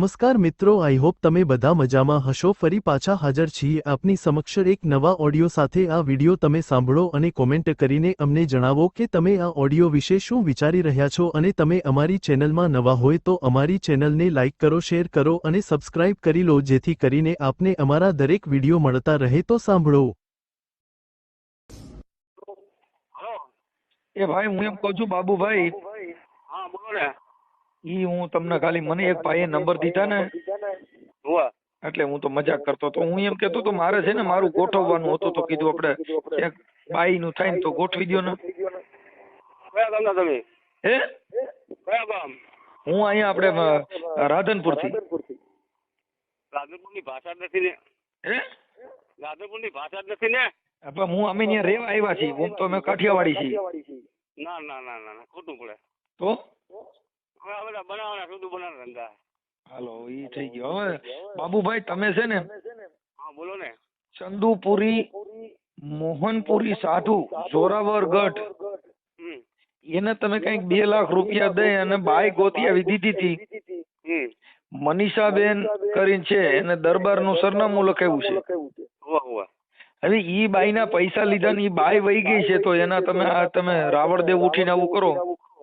નમસ્કાર મિત્રો I hope તમે બધા મજામાં હશો. ફરી પાછા હાજર છીએ આપની સમક્ષ એક નવા ઓડિયો સાથે. આ વિડિયો તમે સાંભળો અને કોમેન્ટ કરીને અમને જણાવો કે તમે આ ઓડિયો વિશે શું વિચારી રહ્યા છો અને તમે અમારી ચેનલમાં નવા હોય તો અમારી ચેનલને લાઇક કરો શેર કરો અને સબસ્ક્રાઇબ કરી લો જેથી કરીને આપને અમારા દરેક વિડિયો મળતા રહે તો સાંભળો. એ ભાઈ હું એમ કહું છું બાબુભાઈ હા બોલો ને. ઈ હું તમને ખાલી મને એક ભાઈએ નંબર દીધા ને એટલે હું તો મજાક કરતો તો હું એમ કેતો તો મારે છે ને મારું ગોઠવવાનું હતું તો કીધું આપણે એક બાઈ નું થાય ને તો ગોઠવી દ્યો ને. કયા ગામના તમે? હે? કયા ગામ? હું અહીંયા આપણે રાધનપુરથી રાધનપુરની ભાષા નથી ને. હે? રાધનપુરની ભાષા નથી ને? પણ હું અમે ત્યાં રહેવા આવ્યા છીએ. હું તો અમે કાઠિયાવાડી છીએ. ના ના ના ના ના ખોટું પડે. તો? બધા બનાવવાના શુદ્ધ બનાવવાના ધંધા. હાલો ઈ થઈ ગયો હવે. બાબુભાઈ તમે છે ને હા બોલો ને. ચંદુપુરી મોહનપુરી સાધુ જોરાવર ગઢ. એને તમે કંઈક બે લાખ રૂપિયા દઈ અને બાઈ ગોતી આવી દીધી હતી. મનીષાબેન કરીને છે એને દરબારનું સરનામું લખાવ્યું છે. હોવે ઈ બાઈના પૈસા લીધા ને ઈ બાઈ વહી ગઈ છે તો એના તમે આ તમે રાવણ દેવ ઉઠીને આવું કરો.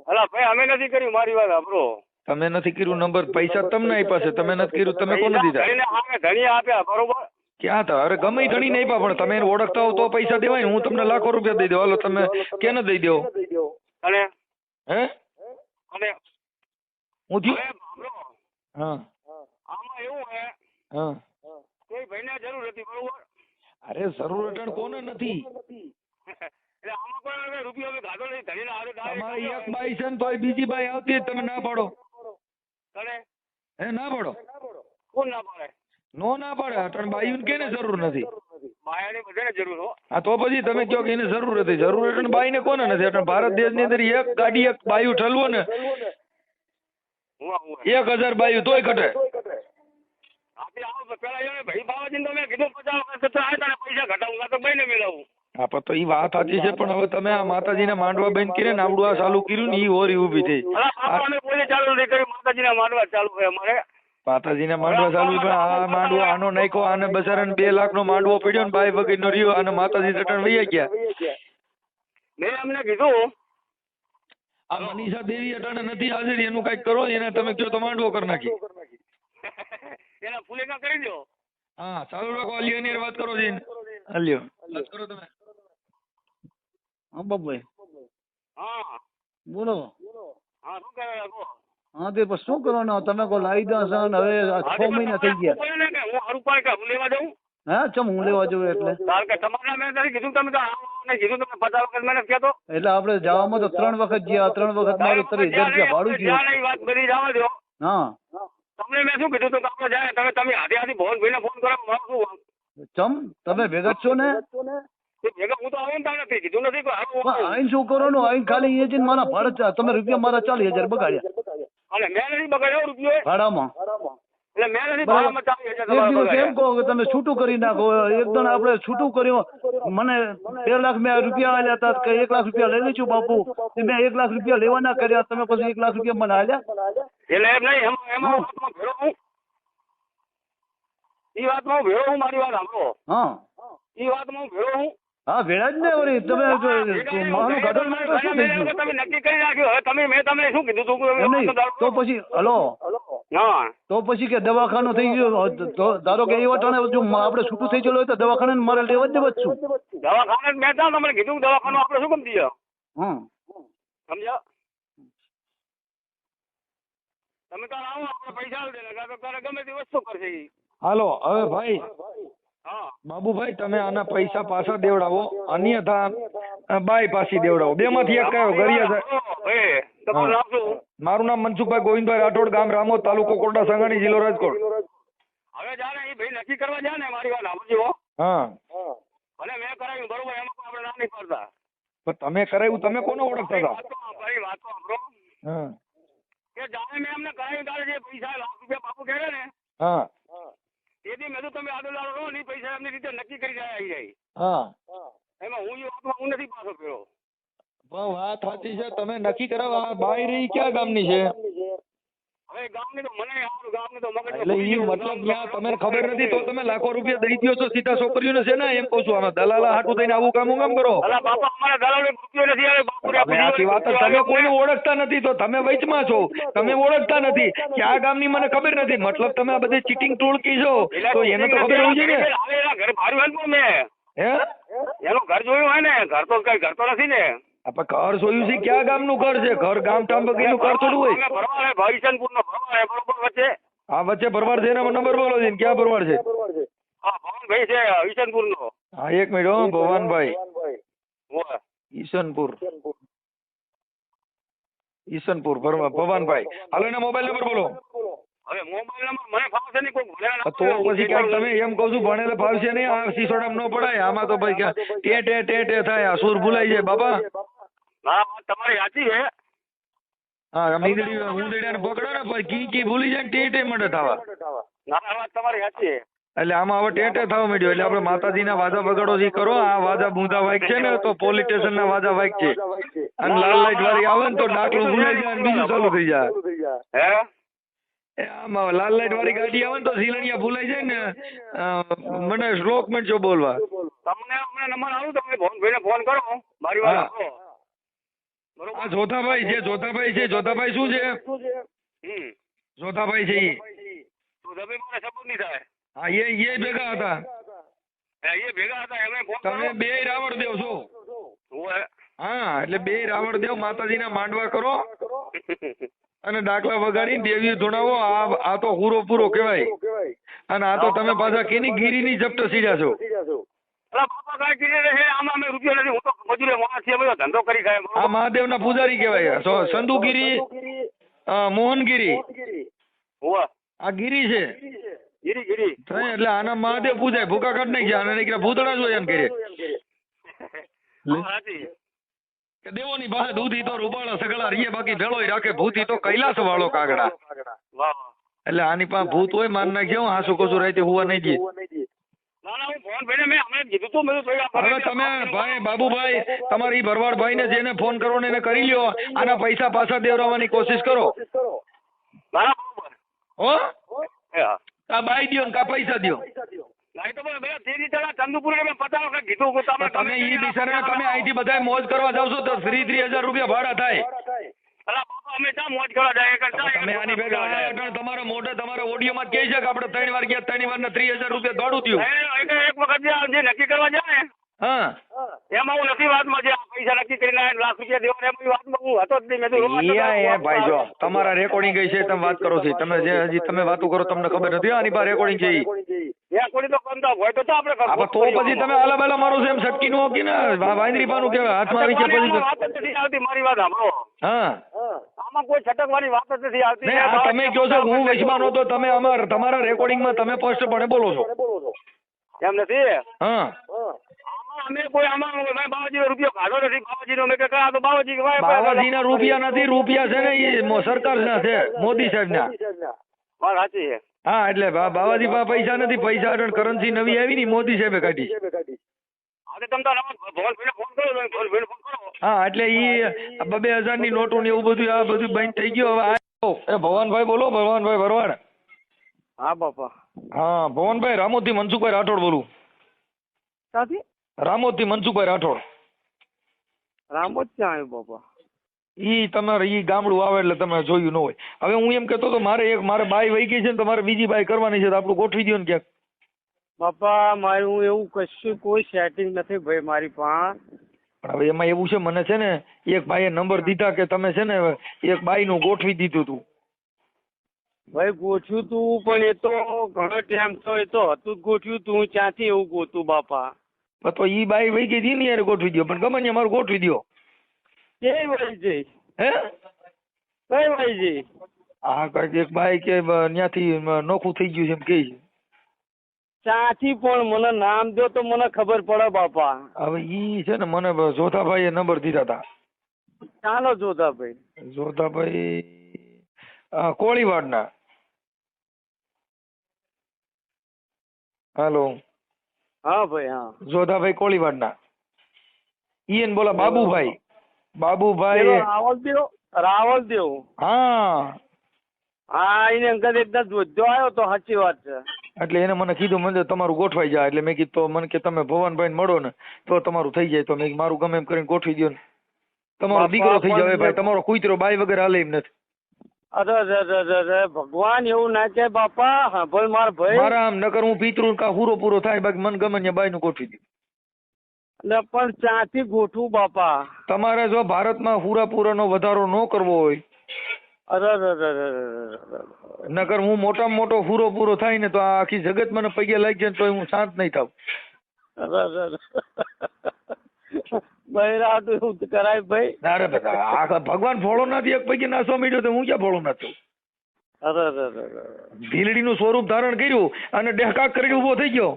અલા ભાઈ અમે નથી કર્યું મારી વાત સાંભળો. તમે નથી કર્યું નંબર પૈસા તમને આપ્યા છે. તમે નથી કર્યું તમે કોને દીધા? ધણી આપ્યા બરોબર? ક્યાં હતા? અરે ગમે ધણી નહીં આપ્યા પણ તમે ઓળખતા હો તો પૈસા દેવાય. ને હું તમને લાખો રૂપિયા દઈ દઉં. હાલો તમે કેને દઈ દો? અને? હે? અને? હું થયું? હા. આમાં એવું હે હા. કોઈ ભાઈને જરૂર હતી બરોબર? અરે જરૂર અટણ કોને નથી? એટલે આમાં કોઈ હવે રૂપિયો અમે ગાધો નહીં ધણીને હારે તમારી એક બાઈ છે ને તોય બીજી બાઈ આવતી હોય તમે ના પાડો. તને? હે ના પાડો. કોણ ના પાડે? નો ના પાડે અટણ બાઈઓને કેને જરૂર નથી? બાયાની બધાને જરૂર હો. હા તો પછી તમે કહો કે એને જરૂર હતી? જરૂર એટલે બાઈને કોને નથી? એટલે ભારત દેશની અંદર એક ગાડી એક બાયું ઠલવો ને. હુઆ હુઆ એક હજાર બાયું તોય ઘટે. આપણે આવો પેલા એને ભાઈ બાવાજીને તો મેં કીધું પચાસ વખત તો આ તારે પૈસા ઘટાડું કાં તો ભાઈને મેળવું. હા પણ તો એ વાત સાચી છે પણ હવે તમે આ માતાજીને માંડવા બેન કરીને આવડું આ ચાલુ કર્યું ને એ હોરી ઊભી થઈ. અમે ચાલુ નહીં કર્યું. માતાજીના માંડવા ચાલુ અમારે. માતાજીના માંડવા ચાલુ પણ આ માંડવો આનો નાખ્યો આને બચારાને બે લાખનો માંડવો પડ્યો ને બાઈ વગરનો રહ્યો અને માતાજી રટણ વહી ગયા. મેં અમને કીધું. આ મનીષા દેવી અટાણે નથી હાજર એનું કંઈક કરો એને તમે કયો તો માંડવો કરી નાખી એના ફૂલેકા કરી દો. હા ચાલુ રાખો અલ્યો ની વાત કરો જઈને. અલ્યો વાત કરો તમે. બાપભાઈ હા. બોલો. હા શું કરે હા તે પછી શું કરવાનું? તમે કહો લાવી દો છો હવે છ મહિના થઈ ગયા. હું હારું પાડે કે હું લેવા જાઉં? હા ચમ હું લેવા જવું એટલે? કારણ કે તમારા મેં તારી કીધું તમે તો ને કીધું તમે પચાસ વખત મને કહેતો એટલે આપણે જવામાં તો ત્રણ વખત ગયા ત્રણ વખત મારું ત્રીસ હજાર રૂપિયા ભાડું થયું. વાત બધી જવા દો હા. તમને મેં શું કીધું તું કે આપણે જાય તમે તમે હાથે હાથી ભવન ભાઈને ફોન કરો મારું શું ચમ તમે ભેગા છો ને તે ભેગા હું તો આવું ને તાર નથી કીધું નથી પણ શું કરવાનું? આઈને ખાલી એ જઈને મારા ભાડે તમે રૂપિયા મારા ચાલીસ હજાર બગાડ્યા. અને મેં નથી બગાડ્યો રૂપિયો. ભાડામાં. એટલે મેં નથી ભાડામાં ચાલી હજાર એક તમારા દિવસ એમ બગાડ્યા. કહો કે તમે છૂટું કરી નાખો. એકદમ આપણે છૂટું કર્યું. મને બે લાખ મેં રૂપિયા આલ્યા હતા કે એક લાખ રૂપિયા લઈ છું બાપુ? મેં એક લાખ રૂપિયા લેવાના કર્યા. તમે પછી એક લાખ રૂપિયા મને આલ્યા? એટલે એમ નહીં એમાં એમાં વાતમાં ભેળો હું ઈ વાતમાં હું ભેળો હું મારી વાત સાંભળો. હા. એ વાતમાં હું ભેળો હું હા ભેળા જ ને વળી તમે મારું માનું ભેગા ગડલ શું થઈ ગયું તમે નક્કી કરી નાખ્યું હવે તમે મેં તમને શું કીધું તું તો પછી હલો. હા. તો પછી કે દવાખાનું થઈ ગયું તો ધારો કે એવા ટાણે જો આપણે છૂટું થઈ ગયેલું હોય તો દવાખાને મારે લેવા જ દેવા છું દવાખાને મેં ત્યાં તમને કીધું દવાખાનું આપણે શું ગમતી છે? હમ. સમજ્યા તમે તો આવો આપણે પૈસા દેને તો તારે ગમે તે વસ્તુ કરશે હાલો હવે ભાઈ બાબુભાઈ તમે આના પૈસા પાછા દેવડાવો. અન્યથા બાય પાછી દેવડાવો. બે માંથી એક કયો? ગરિયા મારું નામ મનસુખભાઈ ગોવિંદભાઈ રાઠોડ ગામ રામોદ તાલુકો કોરડા સંઘાણી જિલ્લો રાજકોટ. હવે જાને એ ભાઈ નક્કી કરવા જાય ને મારી વાત સાંભળજો હા. અને મેં કરાવ્યું બરોબર એમાં આપણે ના નહીં કરતા પણ તમે કરાવ્યું તમે કોને ઓળખતા હતા? ભાઈ વાતો સાંભળો હા. કે જાણે મેં એમને કરાવ્યું તારે જે પૈસા લાખ રૂપિયા બાપુ કહે ને હા. તેથી મેં તો તમે આદો લાવો રહો ને પૈસા એમની રીતે નક્કી કરી જાય આવી જાય હા. એમાં હું એ વાતમાં હું નથી પાછો પેલો પણ વાત સાચી છે તમે નક્કી કરાવો આ બાઈ રહી ક્યાં ગામની છે? એટલે ઈ મતલબ ત્યાં તમને ખબર નથી તો તમે લાખો રૂપિયા દઈ દો છો સીધા છોકરીઓને છે ને એમ કહું છું આમાં દલાલા હાટું થઈને આવું કામ કામ કરો? આખી વાત તમે કોઈને ઓળખતા નથી તો તમે વચમાં છો. તમે ઓળખતા નથી. કે આ ગામની મને ખબર નથી. મતલબ તમે આ બધી ચીટિંગ ટોળકી છો. તો એને તો ખબર હોવી જોઈએ ને? હે? એનું ઘર જોયું હોય ને? ઘર તો કઈ ઘર તો નથી ને? આપણે ઘર જોયું છે ક્યાં ગામનું ઘર છે? ઘર ગામ ટામ બગીનું ઘર થોડું હોય. ભરવાડ નો ભરવાડ બરોબર વચ્ચે? હા વચ્ચે ભરવાડ છે એના નંબર બોલો છે ક્યાં ભરવાડ છે? હા ભવનભાઈ છે ઈશનપુર નો હા એક મિનિટ હો ભવાનભાઈ. ઈશનપુર. ઈશનપુર. ભરવા ભવાનભાઈ. હાલો એના મોબાઈલ નંબર બોલો. હવે મોબાઈલ નંબર મને ફાવશે નહીં કોઈ ભણેલા તો પછી ક્યાંક તમે એમ કહો છું ભણેલા ફાવશે નહીં આ સિસોડામાં ન પડાય આમાં તો ભાઈ ક્યાં ટે ટે ટે ટે થાય આ સુર ભૂલાઈ જાય બાબા હા તમારી સાચી છે હા મીંદડી ઉંદડીને પકડો ને પછી કી કી ભૂલી જાય ને ટે ટે થવા ના ના, વાત તમારી સાચી છે એટલે આમાં હવે ટેટે થવા માંડ્યો એટલે આપણે માતાજીના વાજા બગાડો જે કરો આ વાજા બુંદા વાઈક છે ને તો પોલીસ સ્ટેશનના વાજા વાઈક છે અને લાલ લાઈટ વાળી આવે ને તો ડાકલું ભૂલાઈ જાય બીજું ચાલુ થઈ જાય હે આમાં લાલ લાઈટ વાળી ગાડી આવે ને તો સીલણિયા ભૂલાઈ જાય ને મને શ્લોક મંડ્યો બોલવા તમને નંબર આવું તમે ફોન કરો મારી વાત. બરોબર? આ જોધાભાઈ છે જોધાભાઈ છે જોધાભાઈ શું છે? હમ. જોધાભાઈ છે ઈ. જોધાભાઈ મને સપોર્ટ નહીં થાય. હા એ એ ભેગા હતા. એ ભેગા હતા એમણે ફોન તમે બે રાવણ દેવ છો. હા એટલે બે રાવણ દેવ માતાજીના માંડવા કરો અને ડાકલા વગાડી દેવી ધૂણાવો. આ આ તો હુરો પૂરો કહેવાય. અને આ તો તમે પાછા કેની ગીરીની જપ્ત સીડ્યા છો? અલા બાપા કાંઈ કીધે આમાં અમે રૂપિયો નથી હું તો મજૂરી છીએ બધો ધંધો કરી ખાય આ મહાદેવના પૂજારી કહેવાય. સંધુગીરી મોહનગીરી. આ ગીરી છે. ગીરી ગીરી. એટલે આના મહાદેવ પૂજાય. ભૂકા કાઢ નાખી આને નીકળ્યા ભૂતળા જ હોય એમ કરે હા, સાચી કે દેવોની પાસે દૂધી તો રૂબાળા સગળા રીએ બાકી ભેળો રાખે. ભૂતી તો કૈલાસ વાળો કાગડા. એટલે આની પાસે ભૂત હોય માન નાખ્યો હાસુ કસુ રાતે હુવા નહીં દે. હવે તમે ભાઈ બાબુભાઈ તમારી ભરવાડ ભાઈને જેને ફોન કરો ને એને કરી લ્યો. આના પૈસા પાછા દેવડાવવાની કોશિશ કરો. ના ના હો? આ બાઈ દો ને કા પૈસા ના, ભાઈ ભાઈ તેરી કે તમે ઈ બિચારાને તમે અહીંથી બધા મોજ કરવા જાવ છો તો થ્રી ત્રી હજાર રૂપિયા ભાડા થાય. તમે આની ભેગા આયા અટાણે તમારા મોઢે તમારા ઓડિયોમાં જ કહે છે કે આપણે ત્રણ વાર ગયા ત્રણ વાર ને ત્રીસ હજાર રૂપિયા ભાડું થયું. એક વખત જે નક્કી કરવા જાય? હા. એમાં હું નથી વાતમાં જે આ પૈસા નક્કી કરીને લાખ રૂપિયા દેવાના એમાં વાતમાં હું હતો જ નહીં. ભાઈ જો તમારા રેકોર્ડિંગ છે તમે વાત કરો છો તમે જે હજી તમે વાતો કરો તમને ખબર નથી આની પાસે રેકોર્ડિંગ છે તો પછી તમે ફર્સ્ટ બાલા મારો છો એમ સટકી નો કે વાંદરી પાનું કહેવાય હાથમાં આવી ગયા પછી તો- વાત જ નથી આવતી મારી વાત સાંભળો. હા. આમાં કોઈ છટકવાની વાત જ નથી આવતી. તમે કહો છો હું વચમાં નહોતો તમે અમાર તમારા રેકોર્ડિંગમાં તમે સ્પષ્ટપણે બોલો છો. એમ નથી? હા. આમાં અમે કોઈ આમાં ભાઈ બાવાજીનો રૂપિયો ખાધો નથી. બાવાજીનો મેં કહ્યું આ તો બાવાજી ભાઈ બાવાજીના રૂપિયા નથી રૂપિયા છે ને એ ના છે મોદી સાહેબના. હા સાચી છે. હા એટલે બા- બાવાજી પાસે પૈસા નથી. પૈસા અટણ કરન્સી નવી આવી ની મોદી સાહેબે કાઢી. હા તો તમે તાર ભગવાનભાઈને ફોન કરો તમે ભગવાનભાઈને ફોન કરો. હા એટલે ઈ બબે હજારની નોટો ને એવું બધું આ બધું બંધ થઈ ગયું. હવે ભવાનભાઈ બોલો ભવાનભાઈ ભરવાડ હા બાપા. હા ભવનભાઈ રામોદથી મનસુખભાઈ રાઠોડ બોલું. સાથી રામોદથી મનસુખભાઈ રાઠોડ. રામોદ ક્યાં આવ્યો બાપા? ઈ તમારે ઈ ગામડું આવે એટલે તમે જોયું ન હોય. હવે હું એમ કહેતો તો મારે એક મારે બાઈ વહી ગઈ છે ને તમારે બીજી બાઈ કરવાની છે તો આપણું ગોઠવી દો ને ક્યાંક. બાપા મારું એવું કશું કોઈ સેટિંગ નથી ભાઈ મારી પાસે પણ હવે એમાં એવું છે મને છે ને એક ભાઈએ નંબર દીધા કે તમે છે ને એક બાઈનું ગોઠવી દીધું તું. ભાઈ ગોઠ્યું તું પણ એ તો ઘણો ટાઈમ તો એ તો હતું જ ગોઠવ્યું તું. ક્યાંથી એવું ગોતું બાપા? તો ઈ બાઈ વહી ગઈ હતી ને યાર ગોઠવી દો પણ ગમે ને મારું ગોઠવી દો કઈ ભાઈ જઈ હે? કઈ ભાઈ જઈ હા કાંઈક એક ભાઈ કે ત્યાંથી નોખું થઈ ગયું છે એમ છે. ત્યાંથી પણ મને નામ દો તો મને ખબર પડે બાપા. હવે ઈ છે ને મને જોધાભાઈએ નંબર દીધા હતા ચાલો જોધાભાઈ? જોધાભાઈ કોળીવાડના. હાલો. હા ભાઈ હા. જોધાભાઈ કોળીવાડના. ઈ એને બોલા બાબુભાઈ. બાબુભાઈ. રાવલદેવ રાવલદેવ રાવલ હા. હા એને અંકલ એકદમ જોજો આવ્યો તો સાચી વાત છે. એટલે એને મને કીધું મને તમારું ગોઠવાઈ જાય એટલે મેં કીધું મને કે તમે ભવનભાઈ મળો ને તો તમારું થઈ જાય. તો મેં મારું ગમે એમ કરીને ગોઠવી દો ને. તમારો દીકરો થઈ જાય ભાઈ. તમારો કુતરો બાય વગર હાલે એમ નથી. અરે ભગવાન એવું ના કે બાપા. હા ભાઈ માર ભાઈ. મારા આમ નકર હું પિતૃ કા પૂરો પૂરો થાય. બાકી મન ગમે ત્યાં બાઈ નું ગોઠવી દઉં એટલે પણ ચાથી ગોઠવું બાપા તમારે જો ભારતમાં પૂરાપૂરાનો વધારો ન કરવો હોય અરે અરે અરે અરે અરે અરે અરે. નકર હું મોટામાં મોટો હુરો પૂરો થાય ને તો આ આખી જગત મને પગે લાગી જાય તો હું શાંત નહીં થાવ અરે અરે અરે. બૈરા તો એવું કરાય ભાઈ ના રે બધા આ ભગવાન ફોળો નથી એક પૈકી નાસો મીડ્યો તો હું ક્યાં ફોળો નથી ભીલડી નું અરે અરે. ભીલડીનું સ્વરૂપ ધારણ કર્યું અને ડેહકાક કરીને ઊભો થઈ ગયો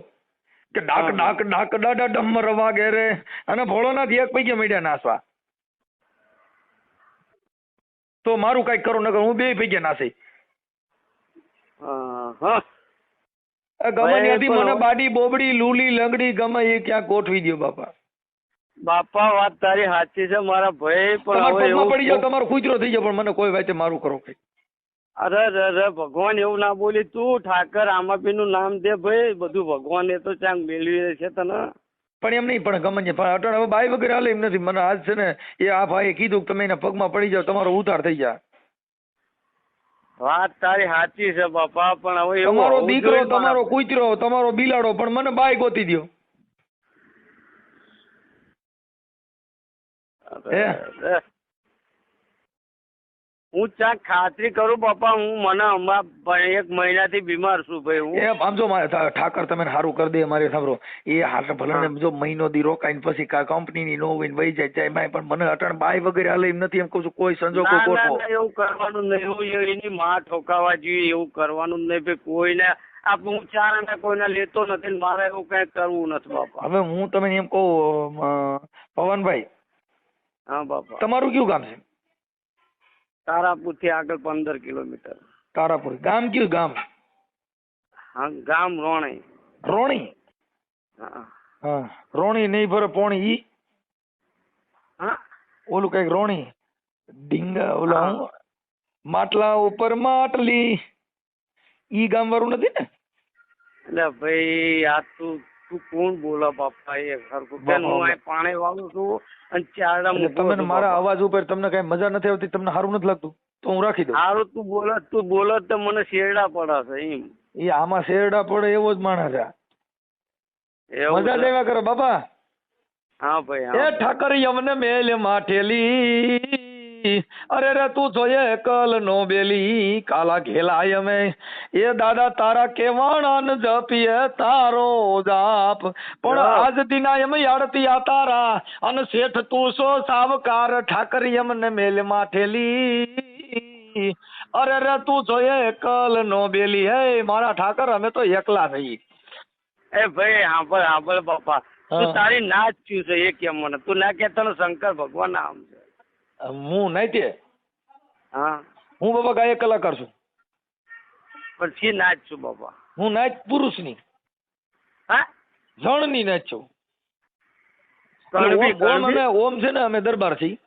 કે ડાક ડાક ડાક ડાડા ડમ રવા ગેરે અને ભોળોનાથ એક પૈકી મળ્યા નાસવા. તો મારું કંઈક કરું નકર હું બે પૈકી નાસી. ગમે ત્યાંથી મને બાડી બોબડી લૂલી લંગડી ગમે એ ક્યાંક ગોઠવી દો બાપા. બાપા વાત તારી સાચી છે મારા ભાઈ પણ હવે પડી જાવ તમારો કૂતરો થઈ જાય પણ મને કોઈ વાતે મારું કરો કઈ. અરે અરે ભગવાન એવું ના બોલી. તું ઠાકર આમાપી નું નામ દે ભાઈ. બધું ભગવાન એ તો ચાંગ મેળવી છે તને. પણ એમ નહીં પણ ગમન છે. પણ અટણ હવે બાઈ વગર હાલે એમ નથી. મને આજ છે ને એ આ ભાઈએ કીધું કે તમે એના પગમાં પડી જાવ તમારો ઉતાર થઈ જાય. વાત તારી સાચી છે બાપા પણ હવે તમારો દીકરો તમારો કૂતરો તમારો બિલાડો પણ મને બાઈ ગોતી દ્યો. હે. હું ચાક ખાતરી કરું પપ્પા હું મને હમણાં એક મહિનાથી બીમાર છું ભાઈ હું. એ આમ જો મારે ઠાકર તમે સારું કરી દે મારે સાંભળો. એ હાલ ભલે જો મહિનો દી રોકાઈને પછી કા કંપનીની નો હોય વહી જાય જાય બાઈ પણ મને અટણ બાય વગેરે હાલે એમ નથી એમ કહું છું કોઈ સંજોગો ગોઠવો એવું કરવાનું નહીં એવું એની માં ઠોકાવા જોઈએ એવું કરવાનું નહીં ભાઈ કોઈને આ હું ચાર અને કોઈને લેતો નથી મારે એવું કઈ કરવું નથી બાપા. હવે હું તમને એમ કહું પવનભાઈ હા બાપા. તમારું કયું કામ છે? તારાપુરથી આગળ પંદર કિલોમીટર. તારાપુર. ગામ કયું ગામ? હા ગામ રોણી. રોણી? હા. હા. રોણી નહીં ભરે પોણી ઈ? હા? ઓલું કંઈક રોણી? ડીંગા ઓલા હું. માટલા ઉપર માટલી. ઈ ગામ વાળું નથી ને? એટલે ભાઈ આ તું તું કોણ બોલા બાપા એ બાપા, કેમ હું આ પાણી વાળું છું અને ચારડા તમને મારા અવાજ ઉપર તમને કઈ મજા નથી આવતી તમને સારું નથી લાગતું? તો હું રાખી દઉં. હારું તું બોલે તું બોલત તો મને શેરડા પડાશે એમ. એ આમાં શેરડા પડે એવો જ માણસ આ મજા લેવા કરો બાપા. હા ભાઈ એ ઠાકરી અમને મેલ માઠેલી. અરે રે તું જોઈએ કલ નો બેલી કાલા ઘેલાય અમે. એ દાદા તારા કેવાણ જપીએ તારો જાપ. પણ આજ દિના એમ યાડતી આ તારા. અન શેઠ તું સો સાવકાર ઠાકરી એમને મેલ માઠેલી અરે રે તું જોઈએ કલ નો બેલી. હે મારા ઠાકર અમે તો એકલા થઈ એ ભાઈ હાંભળ હાંભળ બાપા. તું તારી નાચ શું છે એ કેમ મને? તું ના કે તને શંકર ભગવાન નામ છે. હું નહીં હા. હું બાબા ગાયક કલાકાર છું. પણ છે નાચ છું બાબા? હું નાચ પુરુષની. હા? જણની નાચ છું. ઓમ- અમે ઓમ છે ને અમે દરબાર છીએ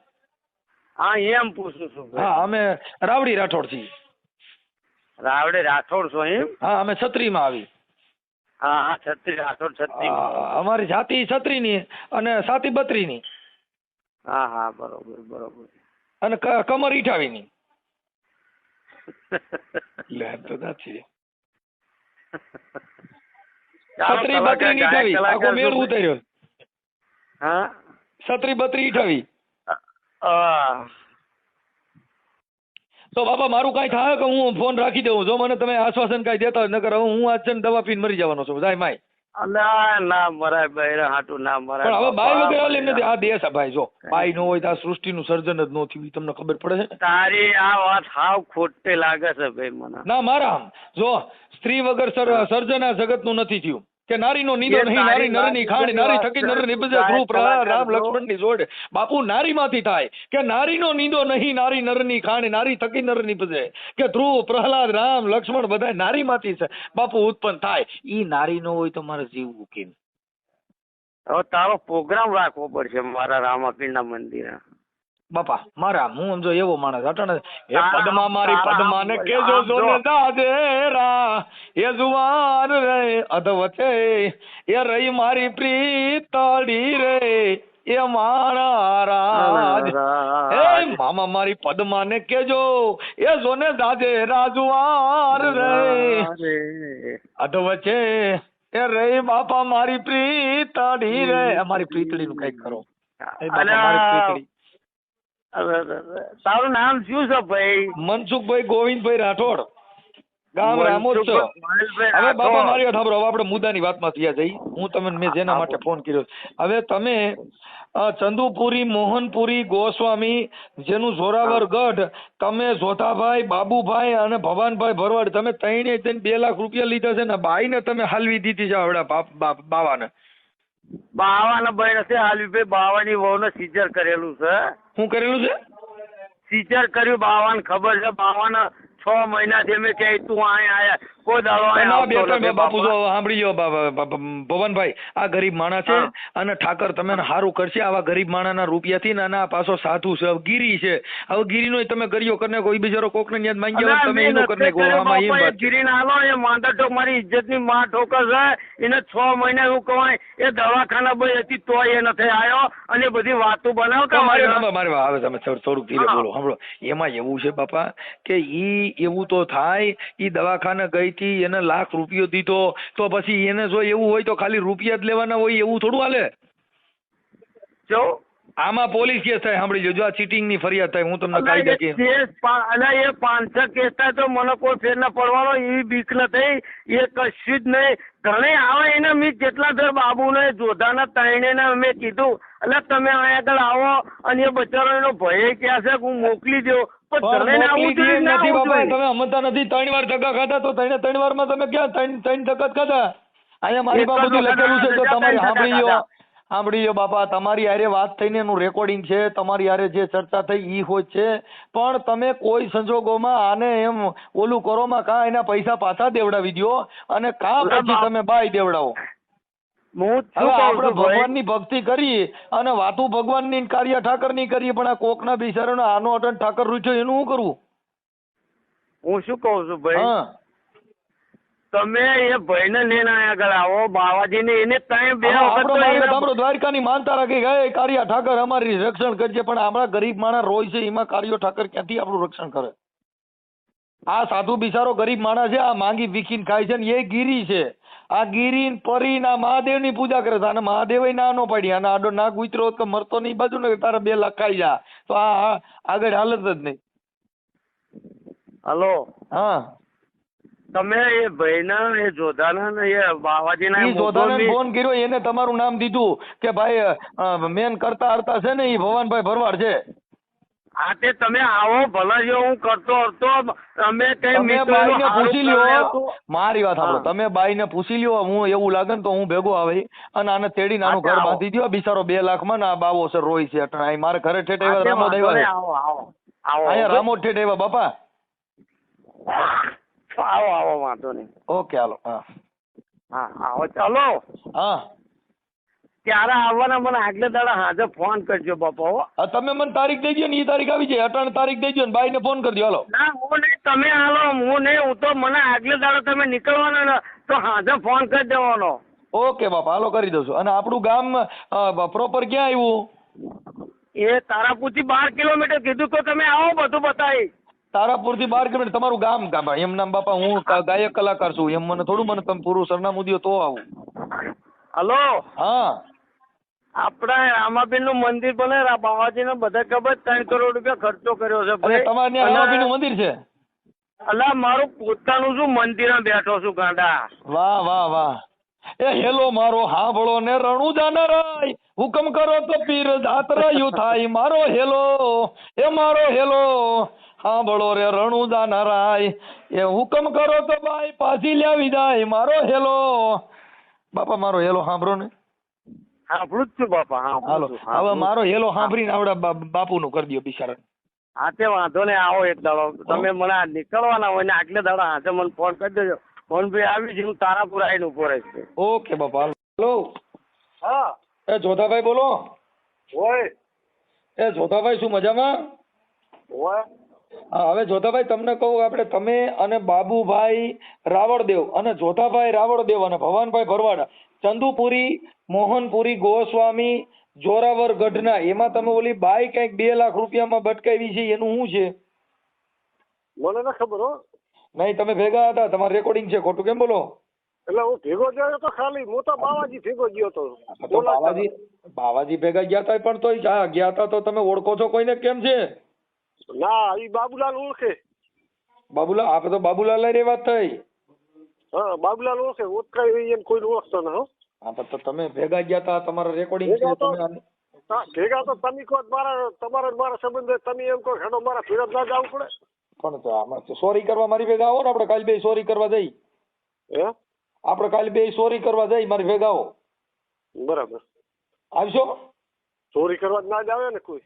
હા એમ પૂછું છું હા અમે રાવડી રાઠોડ છીએ રાવડે રાઠોડ છો એમ? હા અમે છત્રીમાં આવી. હા હા છત્રી રાઠોડ છત્રી અમારી જાતિ છત્રીની અને સાતી બત્રીની. હા હા બરોબર બરોબર. અને કમર ઈઠાવીની. લે તો નથી છત્રી બત્રી ઈઠાવી. આખો મેળ ઉતર્યો. હા? છત્રી બત્રી ઈઠાવી. હા તો બાબા મારું કાંઈ થાય કે હું ફોન રાખી દઉં જો મને તમે આશ્વાસન કાંઈ દેતા હોય નકર હું આજ છે દવા પીને મરી જવાનો છું. જાય માય. અલા ના મરાય બૈરા હાટું ના મરાય. પણ હવે બાપા, વગર એમ નથી. આ દેશ ભાઈ જો. બાઈ નો હોય તો આ સૃષ્ટિનું સર્જન જ ન થયું. તમને ખબર પડે છે તારી આ વાત હાવ ખોટી લાગે છે ભાઈ મને. ના મારા જો સ્ત્રી વગર સર્જન આ જગતનું નથી થયું. કે નારીનો નીદો નહીં નારી નરની ખાણી નારી થકી નર નિભજે ધ્રુવ પ્રહલાદ રામ લક્ષ્મણની જોડે. બાપુ નારીમાંથી થાય કે નારીનો નીંદો નહીં નારી નરની ખાણી નારી થકી નર નિભજે કે ધ્રુવ પ્રહલાદ રામ લક્ષ્મણ બધા નારીમાંથી છે. બાપુ ઉત્પન્ન થાય. ઈ નારી નો હોય તો મારે જીવવું કેમ હવે તારો પ્રોગ્રામ રાખવો પડશે મારા રામાપીરના મંદિરે. બાપા મારા હું સમજો એવો માણસ અટાણે એ પદમા મારી પદમા ને કેજો. જોને દાદેરા એ જુવાર રે અધ વચ્ચે એ રહી મારી પ્રીતડી રે એ મારા રાજ. એ મામા મારી પદ્મા ને કેજો એ જોને દાદે રાજુવાર રે. અધ વચ્ચે એ રહી બાપા મારી પ્રીતડી રે. મારી પ્રીતડી નું કંઈક કરો. મારી પ્રીતડી તારું નામ શું છે ભાઈ? મનસુખભાઈ ગોવિંદભાઈ રાઠોડ. ગામ રામોદ છે. હવે બાબા મારી વાત સાંભળો હવે આપણે મુદ્દાની વાતમાં થયા જઈ. હું તમને મેં જેના માટે ફોન કર્યો હવે તમે ચંદુપુરી મોહનપુરી ગોસ્વામી જેનું જોરાવર ગઢ તમે જોધાભાઈ બાબુભાઈ અને ભવાનભાઈ ભરવાડ તમે ત્રણે બે લાખ રૂપિયા લીધા છે ને બાઈને તમે હાલવી દીધી છે બાપ- બાવાને. બાવાના ભાઈ નથી હાલવીભાઈ બાવાની વહુને સીઝર કરેલું છે. શું કરેલું છે? સીઝર કર્યું બાવાને ખબર છે બાવાને છ મહિનાથી અમે કહે તું અહીંયા આયા. કોઈ દાડો બાપુ જો સાંભળી ભવનભાઈ આ ગરીબ માણસ છે અને ઠાકર તમે સારું કરશે આવા ગરીબ માણસના રૂપિયાથી ને આ પાછો સાધુ છે હવે ગીરી છે. હવે ગીરીનો તમે કર્યો કરીને કોઈ બિચારો કોકને ન્યાદ માંગી આવે તમે મેં એનું કરીને કહો એમ વાત. આલો એ માંદા મારી ઇજ્જતની માં ઠોકર છે એને છ મહિના એવું કહેવાય એ દવાખાના ભાઈ હતી તોય એ નથી આવ્યો અને બધી વાતો બનાવતા મારે મારે મારે આવે તમે થોડુંક ધીરે બોલો સાંભળો. એમાં એવું છે બાપા કે ઈ એવું તો થાય ઈ દવાખાને ગઈ હતી એને લાખ રૂપિયો દીધો, તો પછી એને જો એવું હોય તો ખાલી રૂપિયા જ લેવાના હોય એવું થોડું હાલે? જો આમાં પોલીસ કેસ થાય સાંભળી જોજો આ ચીટિંગની ફરિયાદ થાય હું તમને કાયદા કે અને એ પાંચસો કેસ થાય તો મને કોઈ ફેર ના પડવાનો એ બીક નથી એ કશું જ નહીં. ઘણે આવે એને મેં જેટલા દર બાબુને જોધાના ત્રણે ને મેં કીધું. એટલે તમે અહીંયા આગળ આવો અને એ બચારો એનો ભય ક્યાં છે? હું મોકલી જોઈએ? તમે હમતા નથી. ત્રણ વાર ધક્કા ખાધા તો ત્રણે ત્રણ વારમાં તમે ક્યાં ત્રણ ત્રણ ધક્કા ખાધા? અહીંયા મારી પાસે બધું લખેલું છે તો તમારે. સાંભળી લો સાંભળી બાપા તમારી હારે વાત થઈને એનું રેકોર્ડિંગ છે તમારી હારે જે ચર્ચા થઈ ઈ હોય છે. પણ તમે કોઈ સંજોગોમાં આને એમ ઓલું કરોમાં કાં એના પૈસા પાછા દેવડાવી દો અને કાં પછી તમે બાય દેવડાવો. હવે આપણે ભગવાનની ભક્તિ કરી અને વાતું ભગવાનની કાર્ય ઠાકરની કરીએ પણ આ કોકના બિચારાનો આનો અટન ઠાકર રૂચ્યો એનું શું કરવું હું શું કહું છું ભાઈ? હા. તમે એ ભાઈને લઈને આયા આગળ આવો બાવાજીને એને ત્યાં બે વખત આપણો દ્વારકાની માનતા રાખી ગયા કારિયા ઠાકર અમારી રક્ષણ કરજે પણ આપણા ગરીબ માણસ રોય છે એમાં કારિયો ઠાકર ક્યાંથી આપણું રક્ષણ કરે? આ સાધુ બિચારો ગરીબ માણસ છે આ માંગી વિખીન ખાય છે ને એ ગીરી છે. આ ગીરી ને પરી ના મહાદેવની પૂજા કરે છે. અને મહાદેવ ના નો પાડી. અને આડો નાગ ઉતરો તો મરતો નહીં બાજુ ને તારા બે લાખ ખાઈ જા. તો આ આ આગળ હાલત જ નહીં. હલો. હા. તમે એ ભાઈના એ જોધાના ને એ બાવાજીના એ જોધાને ફોન કર્યો એને તમારું નામ દીધું કે ભાઈ મેન કરતા હરતા છે ને એ ભવાનભાઈ ભરવાડ છે. હા તે તમે આવો ભલે જો હું કરતો હતો તમે કઈ બાઈને પૂછી લ્યો મારી વાત સાંભળો તમે તમે બાઈને પૂછી લ્યો હું એવું લાગે ને તો હું ભેગો આવી. અને આને તેડી નાનું ઘર બાંધી દ્યો બિચારો બે લાખમાં ને આ બાવો છે રોય છે અટાણે. મારે ઘરે ઠેઠ આવ્યા રામો આવો અહીંયા રામો ઠેઠ આવ્યા બાપા. આવો આવો વાંધો નહીં. ઓકે હાલો હા. હા આવો ચાલો. હા. ત્યારે આવવાના મને આગલે દાડા હાજર ફોન કરજો બાપા હો. તમે મને તારીખ દેજો ને એ તારીખ આવી જાય. અટાણ તારીખ દેજો ને બાઈને ફોન કરી દો હાલો. ના હું નહીં તમે હાલો હું નહીં હું તો મને આગલે દાડો તમે નીકળવાના ને તો હાજર ફોન કરી દેવાનો. ઓકે બાપા હાલો કરી દઉં છું અને આપણું ગામ પ્રોપર ક્યાં આવ્યું? એ તારાપુરથી બાર કિલોમીટર કીધું તો તમે આવો બધું બતાવી. તારાપુરથી બાર કિલોમીટર. તમારું ગામ ગામ એમ નામ બાપા હું ગાયક કલાકાર છું. એમ મને થોડું મને તમે પૂરું સરનામું દો તો આવું. હલો? હા. આપણા રામાબીનનું મંદિર બને બાવાજી બાવાજીને બધા ખબર ત્રણ કરોડ રૂપિયા ખર્ચો કર્યો છે તમારે ત્યાં નું મંદિર છે? અલા મારું પોતાનું શું મંદિર બેઠો છું ગાંડા? વાહ વાહ વાહ. એ હેલો મારો હાંભળો ને રણુ જાનરાય. હુકમ કરો તો પીર જાતરાયું થાય. મારો હેલો એ મારો હેલો. હાંભળો રે રણુદા નારાય. એ હુકમ કરો તો ભાઈ પાછી લેવી જાય. મારો હેલો. બાપા મારો હેલો સાંભળો ને. સાંભળું જ છું બાપા હાલો હવે મારો હેલો સાંભળીને આવડા બાપુ બાપુનું કરી દ્યો બિચારા હા તે વાંધો ને આવો એક દાડો. તમે મને આ નીકળવાના હોય ને આગલે દાડો હાથે મને ફોન કરી દેજો. ફોન ભાઈ આવી જ હું તારાપુર આવીને ઊભો રહીશ. ઓકે બાપા હેલો. હા. એ જોધાભાઈ બોલો. હોય. એ જોધાભાઈ શું મજામાં? ઓય હા હવે જોધાભાઈ તમને કહું આપણે તમે અને બાબુભાઈ રાવળદેવ અને જોધાભાઈ રાવળદેવ અને ભવાનભાઈ ભરવાડા ચંદુપુરી મોહનપુરી ગોસ્વામી જોરાવર ગઢના એમાં તમે ઓલી બાઈ કંઈક બે લાખ રૂપિયામાં ભટકાવી છે એનું શું છે? મને ના ખબર હો. નહીં તમે ભેગા હતા તમારું રેકોર્ડિંગ છે ખોટું કેમ બોલો? એટલે હું ભેગો ગયો તો ખાલી હું તો બાવાજી ભેગો ગયો તો. બાવાજી બાવાજી ભેગા ગયા હતા પણ તો ગયા હતા તો તમે ઓળખો છો કોઈને કેમ છે? ના ઈ બાબુલાલ ઓળખે. બાબુલાલ આપણે તો બાબુલાલ રે વાત થઈ. હા બાબુલાલ ઓળખે. ઓળખાય હોય એને કોઈ ઓળખતો ના હો. હા પણ તો તમે ભેગા ગયા હતા તમારા રેકોર્ડિંગ તો- ભેગા તો તમે કહો મારા તમારા મારા સંબંધ તમે એમ કહો હેડો મારા ફિરત ના જવું પડે. પણ તો આમાં સોરી કરવા મારી ભેગા આવો ને આપણે કાલે બે સોરી કરવા જઈ. હે? આપણે કાલે બે સોરી કરવા જઈ મારી ભેગા આવો. બરાબર. આવશો ચોરી કરવા જ ના જ આવે ને કોઈ.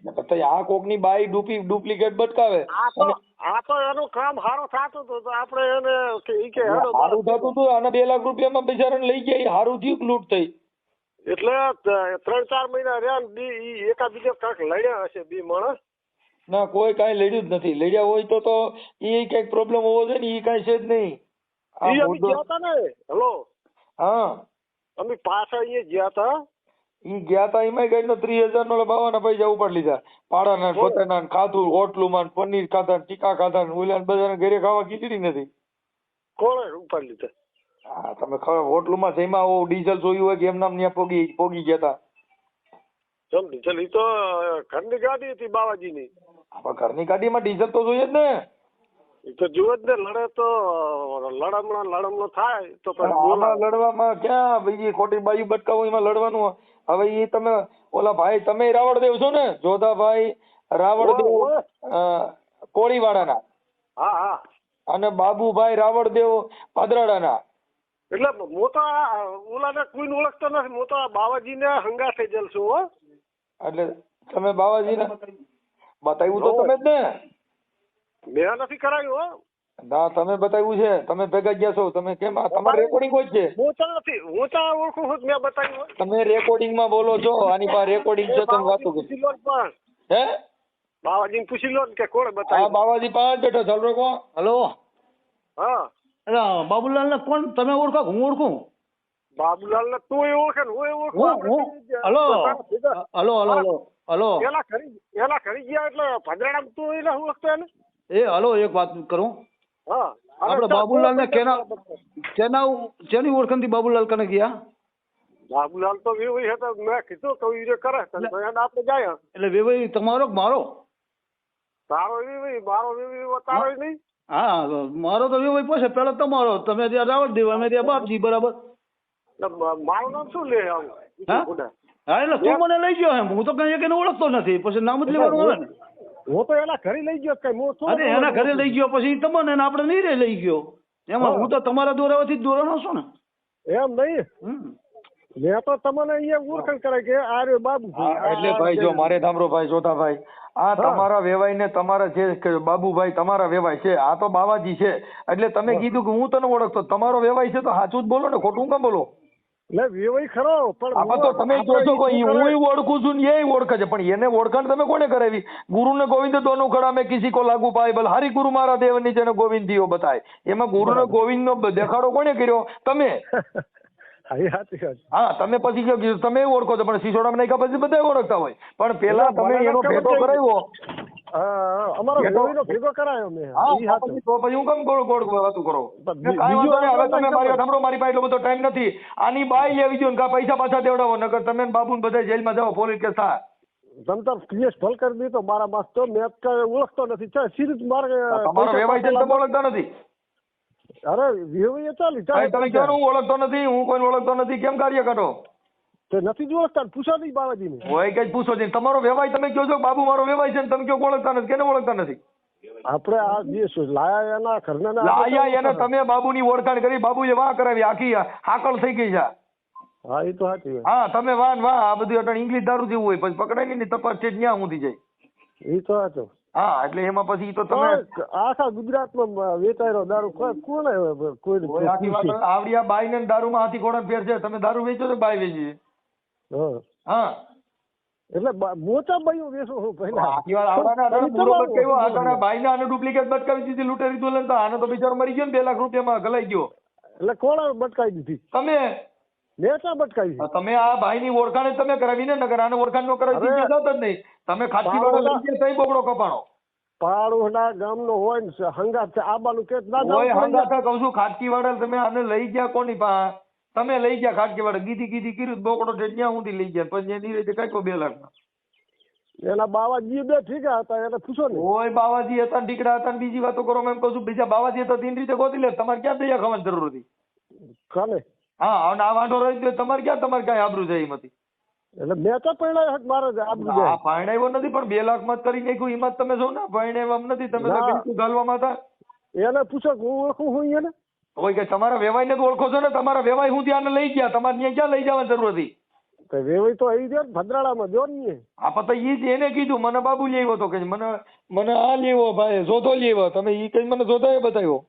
આ કોકની બાઈ ડુપી ડુપ્લિકેટ બટકાવે. આ તો આ તો એનું કામ સારું થતું હતું તો આપણે એને કે ઈ કે હેડો સારું થતું હતું અને બે લાખ રૂપિયામાં બિચારાને લઈ ગયા હારું થયું લૂંટ થઈ? એટલે ત્રણ ચાર મહિના રહ્યા ને બી ઈ એકા બીજો કાંઈક લડ્યા હશે બી માણસ. ના કોઈ કાંઈ લડ્યું જ નથી. લડ્યા હોય તો તો એ કંઈક પ્રોબ્લેમ હોવો જોઈએ ને એ કાંઈ છે જ નહીં. ઈ અમે ગયા હતા ને હેલો? હા. અમે પાછા અહીંયા ગયા હતા ઈ ગયા તા એમાં ગઈ ત્રીસ હજાર નો બાવાના પૈસા ઉપાડ લીધા. પાડાના ને પોતાના ખાધું હોટલું માં પનીર ખાધા ટીકા ખાધા ઓલા બધાને ઘરે ખાવા ખીચડી નથી. કોણ ઉપાડ લીધા? હા તમે ખબર હોટલું માં જઈમાં ડીઝલ જોયું હોય કે એમ નામ ત્યાં પોગી પોગી ગયા તા. ચમ ડીઝલ? ઈ તો ઘરની ગાડી હતી બાવાજીની. પણ ઘરની ગાડીમાં ડીઝલ તો જોઈએ જ ને. એ તો જુઓ જ ને લડે તો લડમણા લડમણો થાય તો લડવામાં ક્યાં બીજી ખોટી બાજુ બટકાવો એમાં લડવાનું હવે એ તમે ઓલા ભાઈ તમે રાવળદેવ છો ને? જોધાભાઈ રાવળદેવ કોળીવાડાના. હા હા. અને બાબુભાઈ રાવળદેવ પાદરાડાના. એટલે હું તો આ ઓલાને કોઈ ઓળખતો નથી. હું તો ને હંગા થઈ જલ છું હો. એટલે તમે બાવાજીને બતાવ્યું તો તમે જ ને? મેં નથી કરાયું હો. ના તમે બતાવ્યું છે. તમે ભેગા ગયા છો. તમે કેમ તમારે રેકોર્ડિંગ હોય છે. હું તો નથી. હું તો ઓળખું છું મેં બતાવ્યું તમે રેકોર્ડિંગમાં બોલો છો. આની પાસે રેકોર્ડિંગ છે તમે વાતો કરી. હે? બાવાજી પૂછી લો કે કોણ બતાવ્યું? હા બાવાજી પાંચ બેઠો ચાલો કો હલો? હા. અરે બાબુલાલ ને કોણ તમે ઓળખો હું ઓળખું? બાબુલાલ ને તું ઓળખે ને હું ઓળખું. હું હું. Hello? Hello hello hello hello. એલા ખરી એલા ખરી ગયા એટલે ભદ્રાડામાં તું એને ઓળખતો એને? એ હલો એક વાત કરું. હા. આપણે બાબુલાલ ને કેના કેના કેની ઓળખણથી બાબુલાલ કને ગયા? બાબુલાલ તો વેવાઈ હતા મેં કીધું તો ઈ કરે આપણે જાય એટલે વેવાઈ તમારો કે મારો? તારો વેવાઈ મારો વેવાઈ તારો નહીં. હા મારો તો વેવાઈ પછી પેલો તમારો. તમે ત્યાં રાવણ દેવ અમે ત્યાં બાપજી બરાબર. મારું નામ શું લે આવું હા? એટલે તું મને લઈ ગયો એમ. હું તો કઈ એકને ઓળખતો નથી. પછી નામ જ લેવાનું આવે ને. હું તો એના ઘરે લઈ ગયો કઈ હું અરે એના ઘરે લઈ ગયો પછી તમને ને આપણે નહીં રે લઈ ગયો. એમાં હું. તો તમારા દોરાવાથી જ દોરાનો છું ને. એમ નહીં? મેં તો તમને અહીંયા ઓળખાણ કરે કે આ રે બાબુ એટલે ભાઈ જો મારે ધામરો ભાઈ જોધાભાઈ આ તમારા વેવાય ને તમારા જે બાબુભાઈ તમારા વેવાય છે આ તો બાવાજી છે. એટલે તમે કીધું કે હું તને ઓળખતો. તમારો વેવાય છે તો સાચું જ બોલો ને ખોટું કા બોલો? એટલે વિવઈ ખરો પણ તો તમે કહો છો કે હું ઓળખું છું ને એ ઓળખે છે. પણ એને ઓળખાણ તમે કોને કરાવી? ગુરુ ને ગોવિંદ દોનું ખડા મેં કિસી કો લાગુ પાય બલ હરી ગુરુ મારા દેવની જેને ગોવિંદીઓ બતાય. એમાં ગુરુ ને ગોવિંદ નો દેખાડો કોને કર્યો? તમે. હા તમે પછી તમે ઓળખો છો પણ સિસોડા નાખ્યા પછી બધા ઓળખતા હોય. પણ પેલા તમે એનો ભેટો. કરાવ્યો. અમારો ભેગો કરાયો મેં. ઈ તો તો પછી હું કેમ ગોળ ગોળ વાતું કરો? પણ કે કાંઈ બીજું હવે તમે મારી સાંભળો, મારી પાસે એટલો બધો ટાઈમ નથી. આની બાઈ લેવી જોઈએ ને પૈસા પાછા દેવડાવો નકર તમે ને ને બધા જેલમાં જાઓ પોલીસ કેસ થાય કેસ ભલ કરી દીધો મારા માસ તો મેં કઈ ઓળખતો નથી. ચાલ સીધી મારે તમારો વેવાય છે તમે ઓળખતા નથી. અરે વિવઈ ચાલી ભાઈ, તમે હું ઓળખતો નથી? હું કોઈને ઓળખતો નથી? કેમ કાર્ય કરો? તે નથી જ ઓળખતા પૂછો નહીં બાવાજીને હોય કઈ પૂછો છે. તમારો વેવાય તમે કહો છો? બાબુ મારો વેવાય છે ને તમે કયો ઓળખતા નથી? કેને ઓળખતા નથી? આપણે આ જે લાયા એના ઘરના લાયા એને તમે બાબુની ઓળખાણ કરી. બાબુએ વાહ કરાવી. આખી હાકલ થઈ ગઈ છે. હા એ તો સાચી હા તમે વાહ વાહ. આ બધું અટણ ઇંગ્લિશ દારૂ જેવું હોય. પછી પકડાય ને તપાસ છે ત્યાં ઊંધી જાય. એ તો સાચું. હા એટલે એમાં પછી તો તમે આખા ગુજરાતમાં વેચાયેલો દારૂ કોણ કોઈ આવડિયા બાઈ ને દારૂમાં હાથી ઘોડા ફેર છે. તમે દારૂ વેચો છો બાઈ વેચી? હા. એટલે મોટા વેચું હું પહેલા. આખી વાર અટાણે તમે પૂરો ભાઈને ડુપ્લિકેટ બટકાવી દીધી લૂંટારી દુલ્હન તો આને તો બિચારો મરી ગયો ને બે લાખ રૂપિયામાં ગલાઈ ગયો. એટલે કોણ બટકાવી દીધી? તમે? મેં બટકાવી આ તમે આ ભાઈની ઓળખાણ તમે કરાવી ને નગર આને ઓળખાણ નો કરાવી. જ નહીં. તમે ખાતી વાળા લઈ ગયા બોકડો કપાણો. પાડોશના ગામનો હોય ને હંગાત છે આબાનું કે ના હોય હંગાત કહું છું ખાટકી વાળા તમે આને લઈ ગયા કોની પા તમે લઈ ગયા ખાટકી વાળા ગીધી ગીધી કર્યું બોકડો ઠેઠ સુધી લઈ ગયા પછી એની રીતે કાંઈકો બે લાખ એના બાવાજી બે ઠીક હતા એને પૂછો ને. ઓય બાવાજી હતા ઢીકડા હતા બીજી વાતો કરો એમ કહું છું બીજા બાવાજી હતા તીન રીતે ગોતી લે તમારે ક્યાં દયા ખાવાની જરૂર હતી? ખાલે હા અને આ વાંઢો રહી ગયો તમારે ક્યાં તમારે કાંઈ આબરૂ જાય એમ હતી. એટલે મેં તો પરણાય હક મારે જ આબરૂ જાય. પરણાવ્યો નથી પણ બે લાખમાં કરી નાખ્યું એમાં તમે જો ને પરણાવ્યા એમ નથી તમે તો ગાલવામાં હતા. એને પૂછો હું ઓળખું હું એને હોય કે તમારા વેવાઈને તો ઓળખો છો ને તમારા વેવાઈ હું ત્યાં લઈ ગયા તમારે ત્યાં ક્યાં લઈ જવાની જરૂર હતી તો વેવાઈ તો આવી ગયો ભદ્રાળામાં જો ને. આ પતા ઈ જ એને કીધું મને બાબુ લેવો તો કે મને મને આ લેવો ભાઈ જોધો લેવો તમે ઈ કઈ મને જોધો બતાવ્યો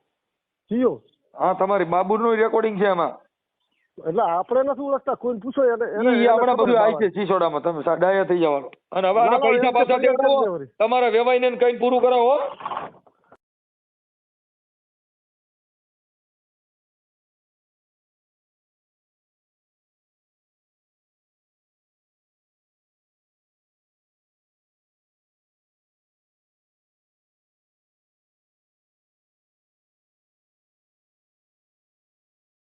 જીઓ હા તમારી બાબુનું રેકોર્ડિંગ છે એમાં એટલે આપણે નથી ઓળખતા કોઈ પૂછો એને ઈ આપણે બધું આવી. છે ચીસોડામાં તમે સાડાયા થઈ જવાનો અને હવે આના પૈસા પાછા દેવો. તમારા વેવાઈને કઈ પૂરું કરાવો હો.